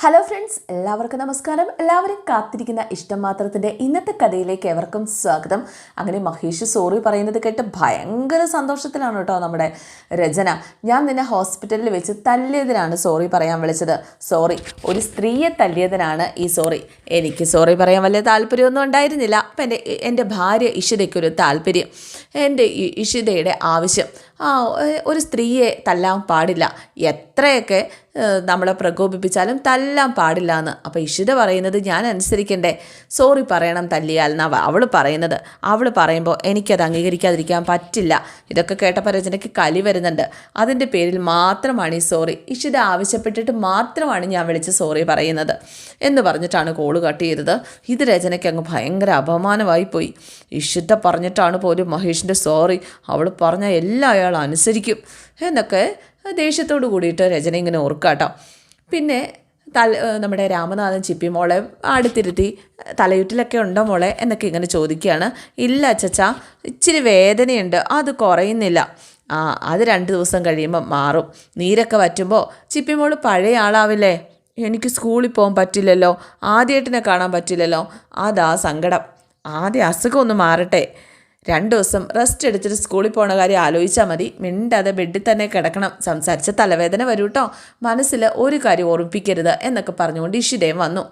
Hello friends എല്ലാവർക്കും നമസ്കാരം. എല്ലാവരും കാത്തിരിക്കുന്ന ഇഷ്ടം മാത്രത്തിന്റെ ഇന്നത്തെ കഥയിലേക്ക് എവർക്കും സ്വാഗതം. അങ്ങനെ മഹേഷ് സോറി പറയുന്നത് കേട്ട് ഭയങ്കര സന്തോഷത്തിലാണ് കേട്ടോ നമ്മുടെ രചന. ഞാൻ നിന്നെ ഹോസ്പിറ്റലിൽ വെച്ച് തല്ലിയതിനാണ് സോറി പറയാൻ വിളിച്ചത്. സോറി ഒരു സ്ത്രീയെ തല്ലിയതിനാണ് ഈ സോറി എനിക്ക് സോറി പറയാൻ വലിയ താല്പര്യമൊന്നും ഉണ്ടായിരുന്നില്ല. അപ്പം എന്റെ എന്റെ ഭാര്യ ഇഷിതയ്ക്കൊരു താല്പര്യം. എന്റെ ഇഷിതയുടെ ആവശ്യം. ഒരു സ്ത്രീയെ തല്ലാൻ പാടില്ല. എത്രയൊക്കെ നമ്മളെ പ്രകോപിപ്പിച്ചാലും തല്ലാൻ പാടില്ല എന്ന്. അപ്പോൾ ഇഷിത പറയുന്നത് ഞാൻ അനുസരിക്കണ്ടേ. സോറി പറയണം തല്ലിയാൽ എന്നാ അവൾ പറയുന്നത്. അവൾ പറയുമ്പോൾ എനിക്കത് അംഗീകരിക്കാതിരിക്കാൻ പറ്റില്ല. ഇതൊക്കെ കേട്ടപ്പോൾ രചനയ്ക്ക് കലി വരുന്നുണ്ട്. അതിന്റെ പേരിൽ മാത്രമാണ് ഈ സോറി. ഇഷിത ആവശ്യപ്പെട്ടിട്ട് മാത്രമാണ് ഞാൻ വിളിച്ച് സോറി പറയുന്നത് എന്ന് പറഞ്ഞിട്ടാണ് കോൾ കട്ട് ചെയ്തത്. ഇത് രചനയ്ക്ക് അങ്ങ് ഭയങ്കര അപമാനമായി പോയി. ഇഷിത പറഞ്ഞിട്ടാണ് പോലും മഹേഷിന്റെ സോറി. അവൾ പറഞ്ഞ എല്ലാം അയാൾ അനുസരിക്കും എന്നൊക്കെ ദേഷ്യത്തോട് കൂടിയിട്ട് രചന ഇങ്ങനെ ഓർക്കാട്ടോ. പിന്നെ തല നമ്മുടെ രാമനാഥൻ ചിപ്പി മോളെ അടുത്തിരുത്തി തലയുറ്റിലൊക്കെ ഉണ്ടോ മോളെ എന്നൊക്കെ ഇങ്ങനെ ചോദിക്കുകയാണ്. ഇല്ല അച്ചച്ച ഇച്ചിരി വേദനയുണ്ട് അത് കുറയുന്നില്ല. ആ അത് രണ്ട് ദിവസം കഴിയുമ്പോൾ മാറും. നീരൊക്കെ വറ്റുമ്പോൾ ചിപ്പിമോൾ പഴയ ആളാവില്ലേ? എനിക്ക് സ്കൂളിൽ പോകാൻ പറ്റില്ലല്ലോ ആദ്യമായിട്ടിനെ കാണാൻ പറ്റില്ലല്ലോ. അതാ സങ്കടം. ആദ്യം അസുഖം ഒന്ന് മാറട്ടെ. രണ്ട് ദിവസം റെസ്റ്റ് എടുത്തിട്ട് സ്കൂളിൽ പോണ കാര്യം ആലോചിച്ചാൽ മതി. മിണ്ടാതെ ബെഡിൽ തന്നെ കിടക്കണം. സംസാരിച്ച തലവേദന വരൂട്ടോ. മനസ്സിൽ ഒരു കാര്യം ഓർമ്മിപ്പിക്കരുത് എന്നൊക്കെ പറഞ്ഞുകൊണ്ട് ഇഷിതയും വന്നു.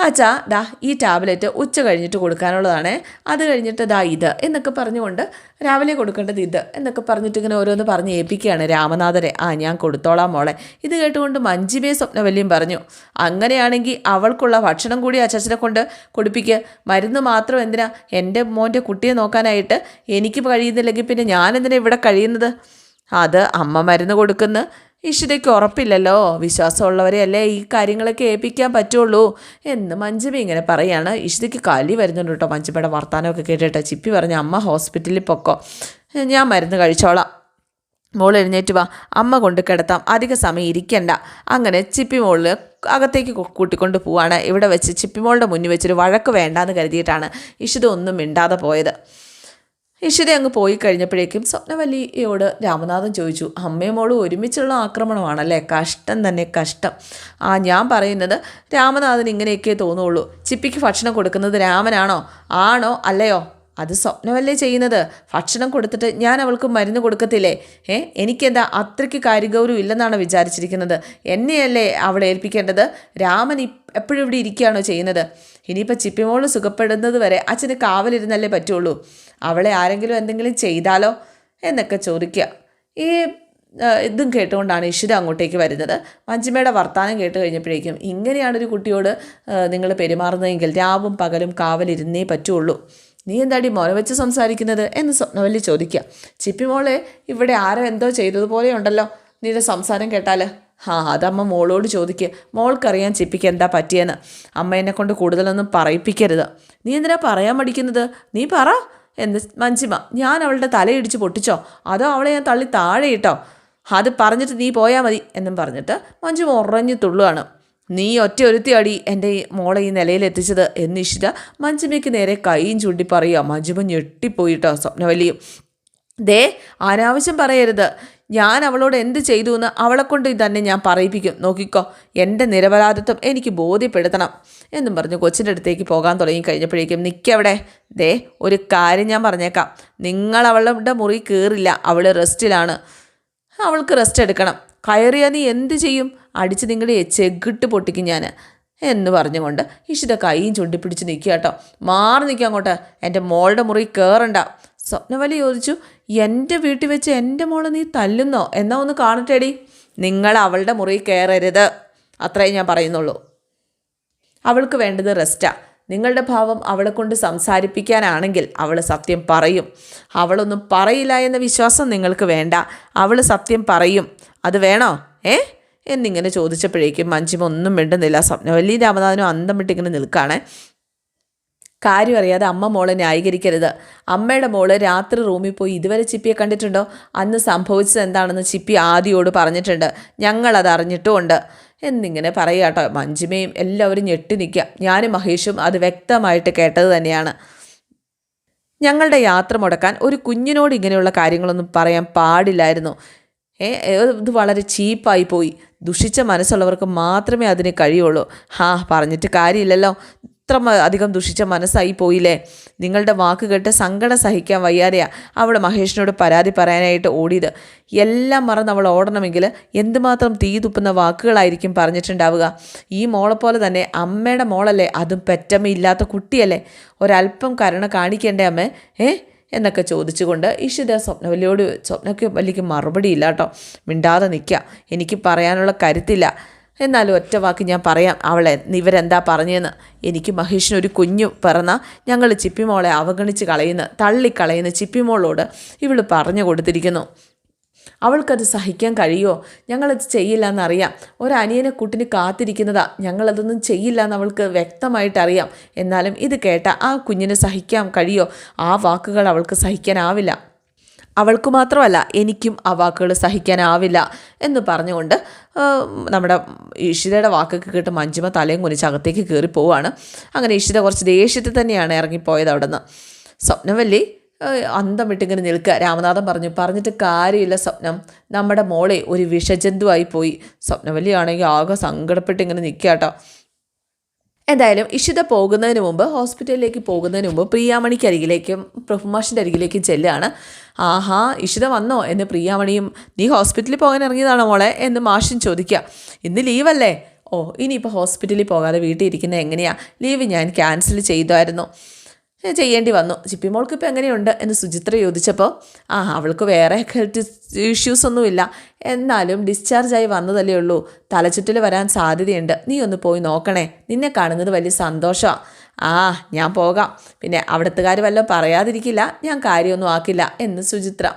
അച്ഛാ ദാ ഈ ടാബ്ലറ്റ് ഉച്ച കഴിഞ്ഞിട്ട് കൊടുക്കാനുള്ളതാണ്. അത് കഴിഞ്ഞിട്ട് ദാ ഇത് എന്നൊക്കെ പറഞ്ഞുകൊണ്ട് രാവിലെ കൊടുക്കേണ്ടത് ഇത് എന്നൊക്കെ പറഞ്ഞിട്ട് ഇങ്ങനെ ഓരോന്ന് പറഞ്ഞ് ഏൽപ്പിക്കുകയാണ് രാമനാഥരെ. ആ ഞാൻ കൊടുത്തോളാം മോളെ. ഇത് കേട്ടുകൊണ്ട് മഞ്ജിമയെ സ്വപ്നവല്യം പറഞ്ഞു അങ്ങനെയാണെങ്കിൽ അവൾക്കുള്ള ഭക്ഷണം കൂടി അച്ഛനെ കൊണ്ട് കൊടുപ്പിക്കുക മരുന്ന് മാത്രം എന്തിനാ? എന്റെ മോന്റെ കുട്ടിയെ നോക്കാനായിട്ട് എനിക്ക് കഴിയുന്നില്ലെങ്കിൽ പിന്നെ ഞാൻ ഇവിടെ കഴിയുന്നത്? അത് അമ്മ മരുന്ന് കൊടുക്കുന്ന. ഇഷിതയ്ക്ക് ഉറപ്പില്ലല്ലോ. വിശ്വാസമുള്ളവരെ അല്ലേ ഈ കാര്യങ്ങളൊക്കെ ഏൽപ്പിക്കാൻ പറ്റുള്ളൂ എന്ന് മഞ്ജുമി ഇങ്ങനെ പറയാണ്. ഇഷിതയ്ക്ക് കലി വരുന്നുണ്ട് കേട്ടോ. മഞ്ജുമയുടെ വർത്താനമൊക്കെ കേട്ടിട്ട് ചിപ്പി പറഞ്ഞ അമ്മ ഹോസ്പിറ്റലിൽ പൊക്കോ. ഞാൻ മരുന്ന് കഴിച്ചോളാം. മോൾ എഴുന്നേറ്റ് വാ. അമ്മ കൊണ്ട് കിടത്താം. അധിക സമയം ഇരിക്കണ്ട. അങ്ങനെ ചിപ്പി മോളിൽ അകത്തേക്ക് കൂട്ടിക്കൊണ്ട് പോവാണ്. ഇവിടെ വെച്ച് ചിപ്പി മോളുടെ മുന്നിൽ വെച്ചൊരു വഴക്ക് വേണ്ടാന്ന് കരുതിയിട്ടാണ് ഇഷിത ഒന്നും മിണ്ടാതെ പോയത്. ഇഷിത അങ്ങ് പോയി കഴിഞ്ഞപ്പോഴേക്കും സ്വപ്നവല്ലിയോട് രാമനാഥൻ ചോദിച്ചു അമ്മയും മോളും ഒരുമിച്ചുള്ള ആക്രമണമാണല്ലേ? കഷ്ടം തന്നെ കഷ്ടം. ആ ഞാൻ പറയുന്നത് രാമനാഥൻ ഇങ്ങനെയൊക്കെ തോന്നുള്ളൂ. ചിപ്പിക്ക് ഭക്ഷണം കൊടുക്കുന്നത് രാമനാണോ? ആണോ? അല്ലയോ? അത് സ്വപ്നമല്ലേ ചെയ്യുന്നത്. ഭക്ഷണം കൊടുത്തിട്ട് ഞാൻ അവൾക്ക് മരുന്ന് കൊടുക്കത്തില്ലേ? ഏ എനിക്കെന്താ അത്രയ്ക്ക് കാര്യഗൗരവം ഇല്ലെന്നാണ് വിചാരിച്ചിരിക്കുന്നത്? എന്നെയല്ലേ അവളെ ഏൽപ്പിക്കേണ്ടത്? രാമൻ എപ്പോഴും ഇവിടെ ഇരിക്കുകയാണോ ചെയ്യുന്നത്? ഇനിയിപ്പോൾ ചിപ്പിമോൾ സുഖപ്പെടുന്നത് വരെ അച്ഛന് കാവലിരുന്നല്ലേ പറ്റുള്ളൂ. അവളെ ആരെങ്കിലും എന്തെങ്കിലും ചെയ്താലോ എന്നൊക്കെ ചോദിക്കുക. ഈ ഇതും കേട്ടുകൊണ്ടാണ് ഇഷിത അങ്ങോട്ടേക്ക് വരുന്നത്. മഞ്ജിമയുടെ വർത്തമാനം കേട്ട് കഴിഞ്ഞപ്പോഴേക്കും ഇങ്ങനെയാണ് ഒരു കുട്ടിയോട് നിങ്ങൾ പെരുമാറുന്നതെങ്കിൽ രാവും പകലും കാവലിരുന്നേ പറ്റുള്ളൂ. നീ എന്താടി മോന വെച്ച് സംസാരിക്കുന്നത് എന്ന് സ്വപ്നവല്ലി ചോദിക്കുക. ചിപ്പിമോളെ ഇവിടെ ആരോ എന്തോ ചെയ്തതുപോലെ ഉണ്ടല്ലോ. നിന്റെ സംസാരം കേട്ടാൽ ആ അതമ്മ മോളോട് ചോദിക്കുക മോൾക്കറിയാൻ ചിപ്പിക്ക് എന്താ പറ്റിയെന്ന്. അമ്മ എന്നെ കൊണ്ട് കൂടുതലൊന്നും പറയിപ്പിക്കരുത്. നീ എന്തിനാ പറയാൻ മടിക്കുന്നത്? നീ പറ. എന്ന് മഞ്ജിമ ഞാൻ അവളുടെ തലയിടിച്ച് പൊട്ടിച്ചോ? അതോ അവളെ ഞാൻ തള്ളി താഴെ ഇട്ടോ? അത് പറഞ്ഞിട്ട് നീ പോയാൽ മതി എന്നും പറഞ്ഞിട്ട് മഞ്ജിമ ഉറഞ്ഞു തുള്ളുകയാണ് നീ ഒറ്റ ഒരുത്തിയാടി എന്റെ മോളെ ഈ നിലയിൽ എത്തിച്ചത് എന്ന് ഇഷിത മഞ്ജിമയ്ക്ക് നേരെ കൈയും ചൂണ്ടി പറയുക മഞ്ജിമ ഞെട്ടിപ്പോയിട്ടോ സ്വപ്നവലിയും. ദേ അനാവശ്യം പറയരുത്. ഞാൻ അവളോട് എന്ത് ചെയ്തു എന്ന് അവളെ കൊണ്ട് തന്നെ ഞാൻ പറയിപ്പിക്കും. നോക്കിക്കോ എന്റെ നിരപരാധിത്വം എനിക്ക് ബോധ്യപ്പെടുത്തണം എന്നും പറഞ്ഞ് കൊച്ചിന്റെ അടുത്തേക്ക് പോകാൻ തുടങ്ങി കഴിഞ്ഞപ്പോഴേക്കും നിൽക്കവിടെ ദേ ഒരു കാര്യം ഞാൻ പറഞ്ഞേക്കാം. നിങ്ങൾ അവളുടെ മുറി കയറില്ല അവൾ റെസ്റ്റിലാണ്. അവൾക്ക് റെസ്റ്റ് എടുക്കണം. കയറിയാൽ നീ എന്ത് ചെയ്യും? അടിച്ച് നിങ്ങളുടെ ചെകിട്ട് പൊട്ടിക്കും ഞാൻ എന്ന് പറഞ്ഞുകൊണ്ട് ഇഷിത കൈയും ചുണ്ടിപ്പിടിച്ച് നിൽക്കുക കേട്ടോ. മാറി നിൽക്കുക അങ്ങോട്ട്. എന്റെ മോളുടെ മുറി കയറണ്ട. സ്വപ്നവലി ചോദിച്ചു എന്റെ വീട്ടിൽ വെച്ച് എന്റെ മോളെ നീ തല്ലുന്നോ? എന്നാ ഒന്ന് കാണട്ടെടി. നിങ്ങൾ അവളുടെ മുറി കയറരുത്. അത്രേ ഞാൻ പറയുന്നുള്ളൂ. അവൾക്ക് വേണ്ടത് റെസ്റ്റാ നിങ്ങളുടെ ഭാവം അവളെ കൊണ്ട് സംസാരിപ്പിക്കാനാണെങ്കിൽ അവൾ സത്യം പറയും. അവളൊന്നും പറയില്ല എന്ന വിശ്വാസം നിങ്ങൾക്ക് വേണ്ട. അവൾ സത്യം പറയും. അത് വേണോ? ഏ? എന്നിങ്ങനെ ചോദിച്ചപ്പോഴേക്കും മഞ്ചിമ ഒന്നും സ്വപ്നവല്ലി രാമനാഥനും അന്തം വിട്ടിങ്ങനെ നിൽക്കുകയാണ് കാര്യം അറിയാതെ അമ്മ മോളെ ന്യായീകരിക്കരുത്. അമ്മയുടെ മോൾ രാത്രി റൂമിൽ പോയി ഇതുവരെ ചിപ്പിയെ കണ്ടിട്ടുണ്ടോ? അന്ന് സംഭവിച്ചത് എന്താണെന്ന് ചിപ്പി ആദ്യയോട് പറഞ്ഞിട്ടുണ്ട്. ഞങ്ങളത് അറിഞ്ഞിട്ടുമുണ്ട് എന്നിങ്ങനെ പറയുക കേട്ടോ മഞ്ജിമയും എല്ലാവരും ഞെട്ടി നിൽക്കുക. ഞാനും മഹേഷും അത് വ്യക്തമായിട്ട് കേട്ടത് തന്നെയാണ്. ഞങ്ങളുടെ യാത്ര മുടക്കാൻ ഒരു കുഞ്ഞിനോട് ഇങ്ങനെയുള്ള കാര്യങ്ങളൊന്നും പറയാൻ പാടില്ലായിരുന്നു. ഏ, ഇത് വളരെ ചീപ്പായി പോയി. ദുഷിച്ച മനസ്സുള്ളവർക്ക് മാത്രമേ അതിന് കഴിയുള്ളൂ. ഹാ പറഞ്ഞിട്ട് കാര്യമില്ലല്ലോ. ഇത്ര അധികം ദുഷിച്ച മനസ്സായി പോയില്ലേ? നിങ്ങളുടെ വാക്ക് കേട്ട് സങ്കടം സഹിക്കാൻ വയ്യാതെയാ അവൾ മഹേഷിനോട് പരാതി പറയാനായിട്ട് ഓടിയത്. എല്ലാം മറന്ന് അവൾ ഓടണമെങ്കിൽ എന്തുമാത്രം തീ തുപ്പുന്ന വാക്കുകളായിരിക്കും പറഞ്ഞിട്ടുണ്ടാവുക. ഈ മോളെ പോലെ തന്നെ അമ്മയുടെ മോളല്ലേ? അതും പെറ്റമ്മയില്ലാത്ത കുട്ടിയല്ലേ? ഒരല്പം കരുണ കാണിക്കേണ്ടേ അമ്മേ? ഏ? എന്നൊക്കെ ചോദിച്ചുകൊണ്ട് ഇഷിത സ്വപ്നവല്ലിയോട് സ്വപ്നക്ക് വലിക്ക് മറുപടി ഇല്ല കേട്ടോ. മിണ്ടാതെ നിൽക്കുക എനിക്ക് പറയാനുള്ള കരുത്തില്ല. എന്നാലും ഒറ്റ വാക്ക് ഞാൻ പറയാം. അവളെ ഇവരെന്താ പറഞ്ഞതെന്ന് എനിക്ക് മഹേഷിന് ഒരു കുഞ്ഞു പിറന്ന ഞങ്ങൾ ചിപ്പിമോളെ അവഗണിച്ച് കളയുന്ന തള്ളിക്കളയുന്ന ചിപ്പിമോളോട് ഇവൾ പറഞ്ഞു കൊടുത്തിരിക്കുന്നു. അവൾക്കത് സഹിക്കാൻ കഴിയുമോ ഞങ്ങളത് ചെയ്യില്ല എന്നറിയാം ഒരനിയനെ കുട്ടിന് കാത്തിരിക്കുന്നതാ. ഞങ്ങളതൊന്നും ചെയ്യില്ല എന്ന് അവൾക്ക് വ്യക്തമായിട്ടറിയാം. എന്നാലും ഇത് കേട്ട ആ കുഞ്ഞിനെ സഹിക്കാൻ കഴിയുമോ ആ വാക്കുകൾ അവൾക്ക് സഹിക്കാനാവില്ല. അവൾക്ക് മാത്രമല്ല എനിക്കും ആ വാക്കുകൾ സഹിക്കാനാവില്ല എന്ന് പറഞ്ഞുകൊണ്ട് നമ്മുടെ ഇഷിതയുടെ വാക്കൊക്കെ കേട്ട് മഞ്ജുമ തലയും കുനിച്ച് അകത്തേക്ക് കയറി പോവാണ്. അങ്ങനെ ഇഷിത കുറച്ച് ദേഷ്യത്തിൽ തന്നെയാണ് ഇറങ്ങിപ്പോയത് അവിടെ നിന്ന് സ്വപ്നവല്ലി അന്തം വിട്ടിങ്ങനെ നിൽക്കുക. രാമനാഥൻ പറഞ്ഞു പറഞ്ഞിട്ട് കാര്യമില്ല സ്വപ്നം. നമ്മുടെ മോളെ ഒരു വിഷജന്തുവായി പോയി. സ്വപ്നവല്ലിയാണെങ്കിൽ ആകെ സങ്കടപ്പെട്ട് ഇങ്ങനെ നിൽക്കുക കേട്ടോ. എന്തായാലും ഇഷിത പോകുന്നതിന് മുമ്പ് ഹോസ്പിറ്റലിലേക്ക് പോകുന്നതിന് മുമ്പ് പ്രിയാമണിക്ക് അരികിലേക്കും പ്രഭുമാഷിന്റെ അരികിലേക്കും ചെല്ലുകയാണ്. ആഹാ ഇഷിത വന്നോ? എന്ന് പ്രിയാമണിയും നീ ഹോസ്പിറ്റലിൽ പോകാൻ ഇറങ്ങിയതാണോ മോളെ? എന്ന് മാഷും ചോദിക്കുക ഇന്ന് ലീവല്ലേ? ഓ ഇനിയിപ്പോൾ ഹോസ്പിറ്റലിൽ പോകാതെ വീട്ടിൽ ഇരിക്കുന്നത് എങ്ങനെയാ? ലീവ് ഞാൻ ക്യാൻസൽ ചെയ്തായിരുന്നു ചെയ്യേണ്ടി വന്നു. ചിപ്പി മോൾക്ക് ഇപ്പോൾ എങ്ങനെയുണ്ട് എന്ന് സുചിത്ര ചോദിച്ചപ്പോൾ ആ അവൾക്ക് വേറെ ഹെൽത്ത് ഇഷ്യൂസ് ഒന്നുമില്ല എന്നാലും ഡിസ്ചാർജായി വന്നതല്ലേ ഉള്ളൂ. തലച്ചുറ്റിൽ വരാൻ സാധ്യതയുണ്ട്. നീ ഒന്ന് പോയി നോക്കണേ. നിന്നെ കാണുന്നത് വലിയ സന്തോഷമാണ് ആ ഞാൻ പോകാം. പിന്നെ അവിടുത്തുകാർ വല്ലതും പറയാതിരിക്കില്ല. ഞാൻ കാര്യമൊന്നും ആക്കില്ല എന്ന് സുചിത്ര.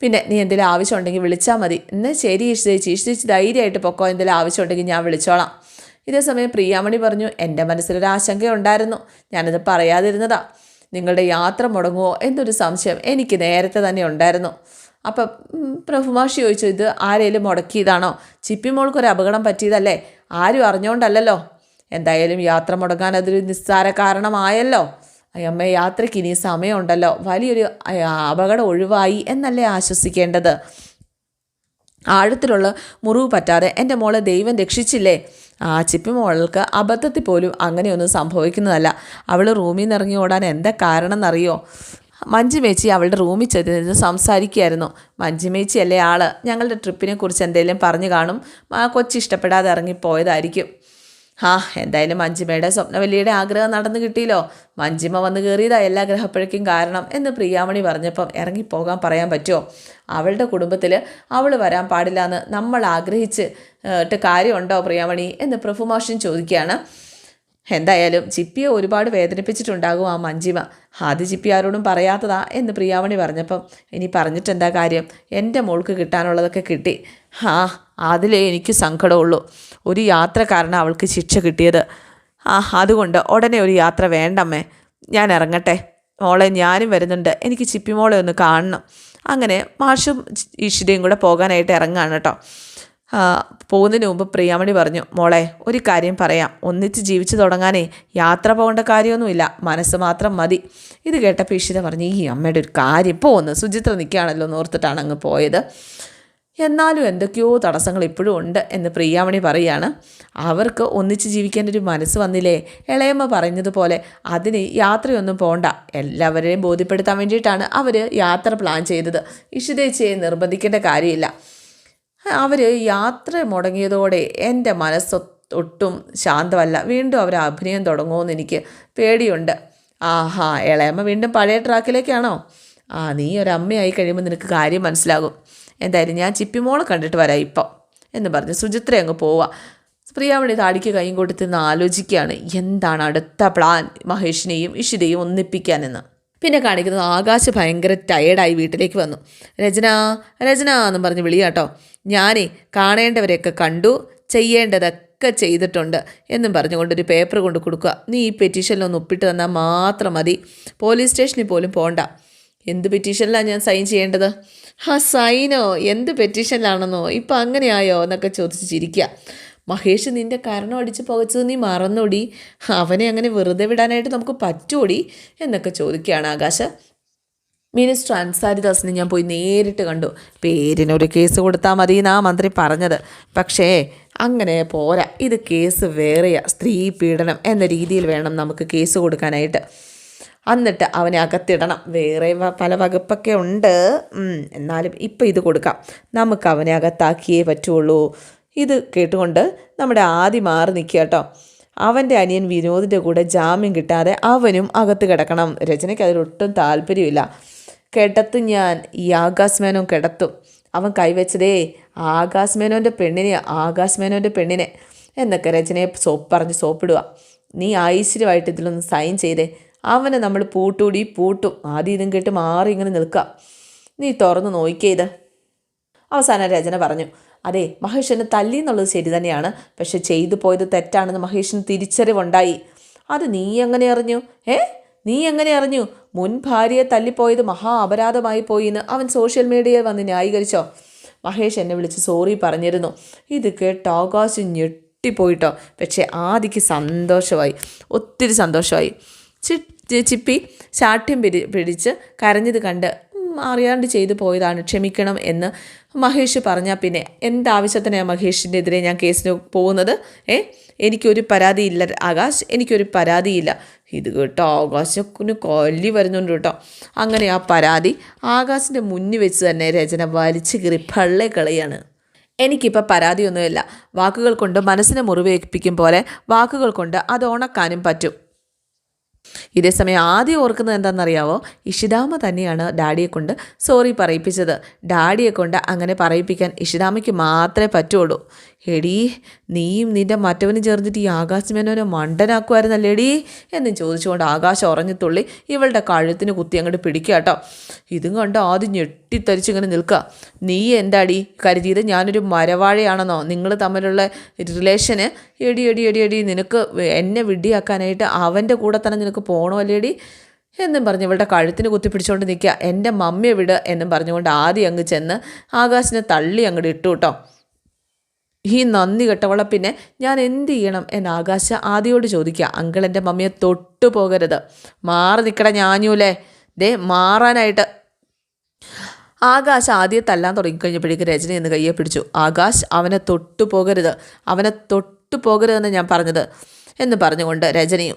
പിന്നെ നീ എന്തെങ്കിലും ആവശ്യമുണ്ടെങ്കിൽ വിളിച്ചാൽ മതി. എന്നാൽ ശരി ഈശ്വരിച്ച് ഈശ്വരിച്ച് ധൈര്യമായിട്ട് പൊക്കോ. എന്തെങ്കിലും ആവശ്യമുണ്ടെങ്കിൽ ഞാൻ വിളിച്ചോളാം. ഇതേസമയം പ്രിയാമണി പറഞ്ഞു എന്റെ മനസ്സിലൊരു ആശങ്കയുണ്ടായിരുന്നു. ഞാനത് പറയാതിരുന്നതാ. നിങ്ങളുടെ യാത്ര മുടങ്ങുമോ എന്നൊരു സംശയം എനിക്ക് നേരത്തെ തന്നെ ഉണ്ടായിരുന്നു. അപ്പം പ്രഭുമാഷി ചോദിച്ചു ഇത് ആരേലും മുടക്കിയതാണോ? ചിപ്പിമോൾക്കൊരു അപകടം പറ്റിയതല്ലേ? ആരും അറിഞ്ഞുകൊണ്ടല്ലല്ലോ എന്തായാലും യാത്ര മുടങ്ങാൻ അതൊരു നിസ്സാര കാരണമായല്ലോ. അയ്യമ്മ യാത്രയ്ക്ക് ഇനി സമയമുണ്ടല്ലോ. വലിയൊരു അപകടം ഒഴിവായി എന്നല്ലേ ആശ്വസിക്കേണ്ടത്? ആഴത്തിലുള്ള മുറിവ് പറ്റാതെ എന്റെ മോളെ ദൈവം രക്ഷിച്ചില്ലേ? ആ ചിപ്പി മോൾക്ക് അബദ്ധത്തിൽ പോലും അങ്ങനെയൊന്നും സംഭവിക്കുന്നതല്ല. അവൾ റൂമിൽ നിന്ന് ഇറങ്ങി ഓടാൻ എന്താ കാരണം എന്നറിയോ മഞ്ജുമേച്ചി അവളുടെ റൂമിൽ ചെന്നിരുന്ന് സംസാരിക്കുകയായിരുന്നു. മഞ്ജുമേച്ചി അല്ലേ ആൾ ഞങ്ങളുടെ ട്രിപ്പിനെ കുറിച്ച് എന്തെങ്കിലും പറഞ്ഞു കാണും. കൊച്ചി ഇഷ്ടപ്പെടാതെ ഇറങ്ങിപ്പോയതായിരിക്കും. ആ എന്തായാലും മഞ്ജിമയുടെ സ്വപ്നവല്ലിയുടെ ആഗ്രഹം നടന്നു കിട്ടിയല്ലോ. മഞ്ജിമ വന്നു കയറിയതാ എല്ലാ ഗ്രഹപ്പഴയ്ക്കും കാരണം എന്ന് പ്രിയാമണി പറഞ്ഞപ്പം ഇറങ്ങിപ്പോകാൻ പറയാൻ പറ്റുമോ? അവളുടെ കുടുംബത്തിൽ അവൾ വരാൻ പാടില്ല എന്ന് നമ്മൾ ആഗ്രഹിച്ച് ഇട്ട് കാര്യമുണ്ടോ പ്രിയാമണി എന്ന് പ്രഭുമാഷൻ ചോദിക്കുകയാണ്. എന്തായാലും ചിപ്പിയെ ഒരുപാട് വേദനിപ്പിച്ചിട്ടുണ്ടാകും ആ മഞ്ജിമ. ആദ്യ ചിപ്പി ആരോടും പറയാത്തതാ എന്ന് പ്രിയാമണി പറഞ്ഞപ്പം ഇനി പറഞ്ഞിട്ടെന്താ കാര്യം? എന്റെ മോൾക്ക് കിട്ടാനുള്ളതൊക്കെ കിട്ടി. ആ അതിലേ എനിക്ക് സങ്കടമുള്ളൂ. ഒരു യാത്ര കാരണം അവൾക്ക് ശിക്ഷ കിട്ടിയത്. ആ അതുകൊണ്ട് ഉടനെ ഒരു യാത്ര വേണ്ടമ്മേ. ഞാൻ ഇറങ്ങട്ടെ. മോളെ ഞാനും വരുന്നുണ്ട്. എനിക്ക് ചിപ്പി മോളെ ഒന്ന് കാണണം. അങ്ങനെ മാഷും ഈശ്വരയും കൂടെ പോകാനായിട്ട് ഇറങ്ങാണ് കേട്ടോ. പോകുന്നതിന് മുമ്പ് പ്രിയാമണി പറഞ്ഞു മോളെ ഒരു കാര്യം പറയാം. ഒന്നിച്ച് ജീവിച്ചു തുടങ്ങാനേ യാത്ര പോകേണ്ട കാര്യമൊന്നുമില്ല. മനസ്സ് മാത്രം മതി. ഇത് കേട്ടപ്പോൾ ഇഷിത പറഞ്ഞു ഈ അമ്മയുടെ ഒരു കാര്യം. പോന്ന് സുചിത്ര നിൽക്കുകയാണല്ലോ എന്ന് ഓർത്തിട്ടാണ് അങ്ങ് പോയത്. എന്നാലും എന്തൊക്കെയോ തടസ്സങ്ങൾ ഇപ്പോഴും ഉണ്ട് എന്ന് പ്രിയാമണി പറയുകയാണ് അവർക്ക് ഒന്നിച്ച് ജീവിക്കാൻ ഒരു മനസ്സ് വന്നില്ലേ? ഇളയമ്മ പറഞ്ഞതുപോലെ അതിന് യാത്രയൊന്നും പോണ്ട. എല്ലാവരെയും ബോധ്യപ്പെടുത്താൻ വേണ്ടിയിട്ടാണ് അവർ യാത്ര പ്ലാൻ ചെയ്തത്. ഇഷിതേച്ചിയെ നിർബന്ധിക്കേണ്ട കാര്യമില്ല. അവർ യാത്ര മുടങ്ങിയതോടെ എന്റെ മനസ്സ് ഒട്ടും ശാന്തമല്ല. വീണ്ടും അവർ അഭിനയം തുടങ്ങുമെന്ന് എനിക്ക് പേടിയുണ്ട്. ആഹാ ഇളയമ്മ വീണ്ടും പഴയ ട്രാക്കിലേക്കാണോ ആ നീ ഒരമ്മയായി കഴിയുമ്പോൾ നിനക്ക് കാര്യം മനസ്സിലാകും. എന്തായാലും ഞാൻ ചിപ്പിമോളെ കണ്ടിട്ട് വരാം ഇപ്പം എന്ന് പറഞ്ഞ് സുചിത്ര അങ്ങ് പോവാ. പ്രിയാമണി താടിക്ക് കൈയും കൊടുത്ത് നിന്ന് ആലോചിക്കുകയാണ്. എന്താണ് അടുത്ത പ്ലാൻ മഹേഷിനെയും ഇഷിതയും ഒന്നിപ്പിക്കാനെന്ന് പിന്നെ കാണിക്കുന്നത് ആകാശ് ഭയങ്കര ടയേർഡായി വീട്ടിലേക്ക് വന്നു. രചന രചന എന്ന് പറഞ്ഞ് വിളിയാട്ടോ ഞാനേ കാണേണ്ടവരെയൊക്കെ കണ്ടു ചെയ്യേണ്ടതൊക്കെ ചെയ്തിട്ടുണ്ട് എന്നും പറഞ്ഞുകൊണ്ടൊരു പേപ്പർ കൊണ്ട് കൊടുക്കുക. നീ ഈ പെറ്റീഷനിലൊന്ന് ഒപ്പിട്ട് തന്നാൽ മാത്രം മതി. പോലീസ് സ്റ്റേഷനിൽ പോലും പോകണ്ട എന്ത് പെറ്റീഷനിലാണ് ഞാൻ സൈൻ ചെയ്യേണ്ടത്? ആ സൈനോ എന്ത് പെറ്റീഷനിലാണെന്നോ ഇപ്പം അങ്ങനെയായോ എന്നൊക്കെ ചോദിച്ച് ചിരിക്കുക മഹേഷ് നിന്റെ കാരണം അടിച്ച് പുകച്ചത് നീ മറന്നോടി. അവനെ അങ്ങനെ വെറുതെ വിടാനായിട്ട് നമുക്ക് പറ്റൂടി എന്നൊക്കെ ചോദിക്കുകയാണ് ആകാശ. മിനിസ്റ്റർ അൻസാരി ദാസിനെ ഞാൻ പോയി നേരിട്ട് കണ്ടു. പേരിനൊരു കേസ് കൊടുത്താൽ മതി എന്നാ മന്ത്രി പറഞ്ഞത്. പക്ഷേ അങ്ങനെ പോരാ. ഇത് കേസ് വേറെയാ. സ്ത്രീ പീഡനം എന്ന രീതിയിൽ വേണം നമുക്ക് കേസ് കൊടുക്കാനായിട്ട്. എന്നിട്ട് അവനെ അകത്തിടണം. വേറെ പല വകുപ്പൊക്കെ ഉണ്ട്. എന്നാലും ഇപ്പം ഇത് കൊടുക്കാം. നമുക്ക് അവനെ അകത്താക്കിയേ പറ്റുള്ളൂ. ഇത് കേട്ടുകൊണ്ട് നമ്മുടെ ആദ്യം മാറി നിൽക്കുക കേട്ടോ. അവന്റെ അനിയൻ വിനോദിന്റെ കൂടെ ജാമ്യം കിട്ടാതെ അവനും അകത്ത് കിടക്കണം. രചനയ്ക്ക് അതിലൊട്ടും താല്പര്യമില്ല. കിടത്തും ഞാൻ ഈ ആകാശ് മേനോൻ കിടത്തും. അവൻ കൈവച്ചതേ ആകാശ് മേനോന്റെ പെണ്ണിനെ ആകാശ് മേനോന്റെ പെണ്ണിനെ എന്നൊക്കെ രചനയെ സോപ്പ് പറഞ്ഞ് സോപ്പിടുക. നീ ഐശ്വര്യമായിട്ട് ഇതിലൊന്ന് സൈൻ ചെയ്തേ. അവനെ നമ്മൾ പൂട്ടൂടി പൂട്ടും. ആദ്യം ഇതും കേട്ട് മാറി ഇങ്ങനെ നിൽക്കാം. നീ തുറന്ന് നോക്കിയത് അവസാന രചന പറഞ്ഞു അതെ മഹേഷിനെ തല്ലി എന്നുള്ളത് ശരി തന്നെയാണ്. പക്ഷെ ചെയ്തു പോയത് തെറ്റാണെന്ന് മഹേഷിന് തിരിച്ചറിവുണ്ടായി. അത് നീ എങ്ങനെ അറിഞ്ഞു? ഏ? നീ എങ്ങനെ അറിഞ്ഞു? മുൻ ഭാര്യയെ തല്ലിപ്പോയത് മഹാ അപരാധമായി പോയി എന്ന് അവൻ സോഷ്യൽ മീഡിയയിൽ വന്ന് ന്യായീകരിച്ചോ? മഹേഷ് എന്നെ വിളിച്ച് സോറി പറഞ്ഞിരുന്നു. ഇത് കേട്ട് ആകാശ് ഞെട്ടിപ്പോയിട്ടോ. പക്ഷേ ആദിക്ക് സന്തോഷമായി. ഒത്തിരി സന്തോഷമായി. ചി ചിപ്പി ശാഠ്യം പിടി പിടിച്ച് കരഞ്ഞത് കണ്ട് "ഉം, അറിയാണ്ട് ചെയ്തു പോയതാണ് ക്ഷമിക്കണം എന്ന് മഹേഷ് പറഞ്ഞാൽ പിന്നെ എന്താവശ്യത്തിനാണ് മഹേഷിന്റെ എതിരെ ഞാൻ കേസിന് പോകുന്നത്? ഏ? എനിക്കൊരു പരാതിയില്ല ആകാശ് എനിക്കൊരു പരാതിയില്ല. ഇത് കേട്ടോ ആകാശത്തിന് കൊല്ലി വരുന്നുണ്ട് കേട്ടോ. അങ്ങനെ ആ പരാതി ആകാശിന്റെ മുന്നിൽ വെച്ച് തന്നെ രചന വലിച്ചു കീറി പള്ളേ കളയാണ് എനിക്കിപ്പോൾ പരാതിയൊന്നുമില്ല. വാക്കുകൾ കൊണ്ട് മനസ്സിനെ മുറിവേൽപ്പിക്കും പോലെ വാക്കുകൾ കൊണ്ട് അത് ഉണക്കാനും പറ്റും. ഇതേസമയം ആദ്യം ഓർക്കുന്നത് എന്താണെന്നറിയാവോ? ഇഷിതാമ തന്നെയാണ് ഡാഡിയെ കൊണ്ട് സോറി പറയിപ്പിച്ചത്. ഡാഡിയെ കൊണ്ട് അങ്ങനെ പറയിപ്പിക്കാൻ ഇഷിതാമയ്ക്ക് മാത്രമേ പറ്റുള്ളൂ. എടീ നീയും നിന്റെ മറ്റവനും ചേർന്നിട്ട് ഈ ആകാശമേനോനെ മണ്ടനാക്കുമായിരുന്നല്ലേ മണ്ടനാക്കുമായിരുന്നല്ലേടീ എന്ന് ചോദിച്ചുകൊണ്ട് ആകാശം ഉറഞ്ഞത്തുള്ളി ഇവളുടെ കഴുത്തിന് കുത്തി അങ്ങോട്ട് പിടിക്കുക കേട്ടോ. ഇതും കണ്ട് ആദ്യം ഞെട്ടിത്തരിച്ച് ഇങ്ങനെ നിൽക്കുക. നീ എന്താടി? കരുതിയത് ഞാനൊരു മരവാഴയാണെന്നോ? നിങ്ങൾ തമ്മിലുള്ള റിലേഷന് എടി എടി എടി എടി നിനക്ക് എന്നെ വിഡിയാക്കാനായിട്ട് അവന്റെ കൂടെ തന്നെ നിനക്ക് പോകണോ അല്ലേടി എന്നും പറഞ്ഞ് ഇവളുടെ കഴുത്തിന് കുത്തി പിടിച്ചുകൊണ്ട് നിൽക്കുക. എന്റെ മമ്മിയെ വിട് എന്നും പറഞ്ഞുകൊണ്ട് ആദ്യം അങ്ങ് ചെന്ന് ആകാശിനെ തള്ളി അങ്ങോട്ട് ഇട്ടു കേട്ടോ. ഈ നന്ദി കെട്ടവളെ പിന്നെ ഞാൻ എന്ത് ചെയ്യണം എന്ന് ആകാശ ആദ്യോട് ചോദിക്കുക. അങ്കിൾ എന്റെ മമ്മിയെ തൊട്ടു പോകരുത്. മാറി നിൽക്കട ഞാഞ്ഞൂലേ ദേ മാറാനായിട്ട്. ആകാശ് ആദ്യം തല്ലാൻ തുടങ്ങിക്കഴിഞ്ഞപ്പോഴേക്ക് രജനി എന്ന് കയ്യെ പിടിച്ചു. ആകാശ് അവനെ തൊട്ടു പോകരുത്. അവനെ തൊട്ടു പോകരുതെന്ന് ഞാൻ പറഞ്ഞത് എന്ന് പറഞ്ഞുകൊണ്ട് രജനിയും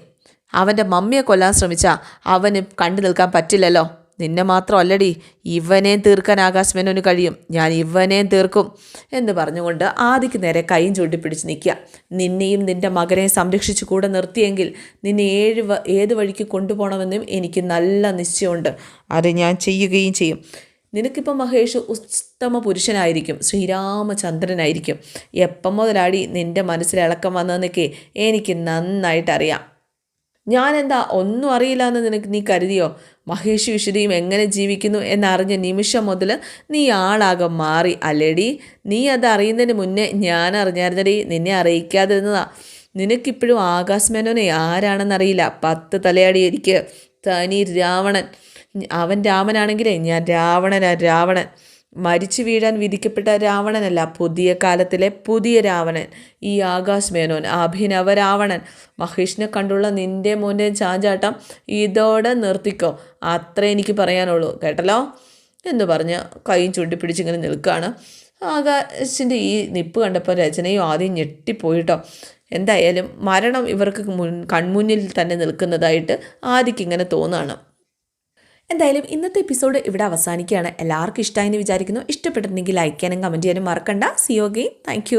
അവന്റെ മമ്മിയെ കൊല്ലാൻ ശ്രമിച്ചാൽ അവന് കണ്ടു നിൽക്കാൻ പറ്റില്ലല്ലോ. നിന്നെ മാത്രമല്ലടി ഇവനെ തീർക്കാൻ ആകാശ് കഴിയും. ഞാൻ ഇവനെ തീർക്കും. എന്ന് പറഞ്ഞുകൊണ്ട് ആദിക്ക് നേരെ കൈയും ചൂണ്ടിപ്പിടിച്ച് നിൽക്കുക. നിന്നെയും നിന്റെ മകനെയും സംരക്ഷിച്ചു കൂടെ നിർത്തിയെങ്കിൽ നിന്നെ ഏഴ് ഏത് വഴിക്ക് കൊണ്ടുപോകണമെന്നും എനിക്ക് നല്ല നിശ്ചയമുണ്ട്. അത് ഞാൻ ചെയ്യുകയും ചെയ്യും. നിനക്കിപ്പം മഹേഷ് ഉത്തമ പുരുഷനായിരിക്കും. ശ്രീരാമചന്ദ്രനായിരിക്കും. എപ്പം മുതലാടി നിന്റെ മനസ്സിൽ ഇളക്കം വന്നതെന്നൊക്കെ എനിക്ക് നന്നായിട്ട് അറിയാം എന്താ ഒന്നും അറിയില്ല എന്ന് നിനക്ക് നീ കരുതിയോ? മഹേഷ് വിശുദ്ധിയും എങ്ങനെ ജീവിക്കുന്നു എന്നറിഞ്ഞ നിമിഷം മുതൽ നീ ആളാകെ മാറി. അല്ലേടി നീ അത് അറിയുന്നതിന് മുന്നേ ഞാൻ അറിഞ്ഞായിരുന്നടി നിന്നെ അറിയിക്കാതിരുന്നതാ. നിനക്കിപ്പോഴും ആകാശ് മേനോനെ ആരാണെന്നറിയില്ല. പത്ത് തലയാടി എനിക്ക്. തനി രാവണൻ. അവൻ രാമനാണെങ്കിലേ ഞാൻ രാവണനാ രാവണൻ. മരിച്ചു വീഴാൻ വിധിക്കപ്പെട്ട രാവണനല്ല പുതിയ കാലത്തിലെ പുതിയ രാവണൻ. ഈ ആകാശ് മേനോൻ അഭിനവ രാവണൻ. മഹേഷിനെ കണ്ടുള്ള നിന്റെ മോന്റെ ചാഞ്ചാട്ടം ഇതോടെ നിർത്തിക്കോ. അത്രേ എനിക്ക് പറയാനുള്ളൂ കേട്ടല്ലോ? എന്ന് പറഞ്ഞ് കൈയും ചൂണ്ടിപ്പിടിച്ചിങ്ങനെ നിൽക്കുകയാണ്. ആകാശിന്റെ ഈ നിപ്പ് കണ്ടപ്പോൾ രചനയും ആദ്യം ഞെട്ടിപ്പോയിട്ടോ. എന്തായാലും മരണം ഇവർക്ക് മുൻ കൺമുന്നിൽ തന്നെ നിൽക്കുന്നതായിട്ട് ആദിക്കിങ്ങനെ തോന്നുകയാണ് എന്തായാലും ഇന്നത്തെ എപ്പിസോഡ് ഇവിടെ അവസാനിക്കുകയാണ്. എല്ലാവർക്കും ഇഷ്ടമായി എന്ന് വിചാരിക്കുന്നു. ഇഷ്ടപ്പെട്ടിട്ടുണ്ടെങ്കിൽ ലൈക്ക് ചെയ്യാനും കമന്റ് ചെയ്യാനും മറക്കണ്ട. സി ഓ താങ്ക്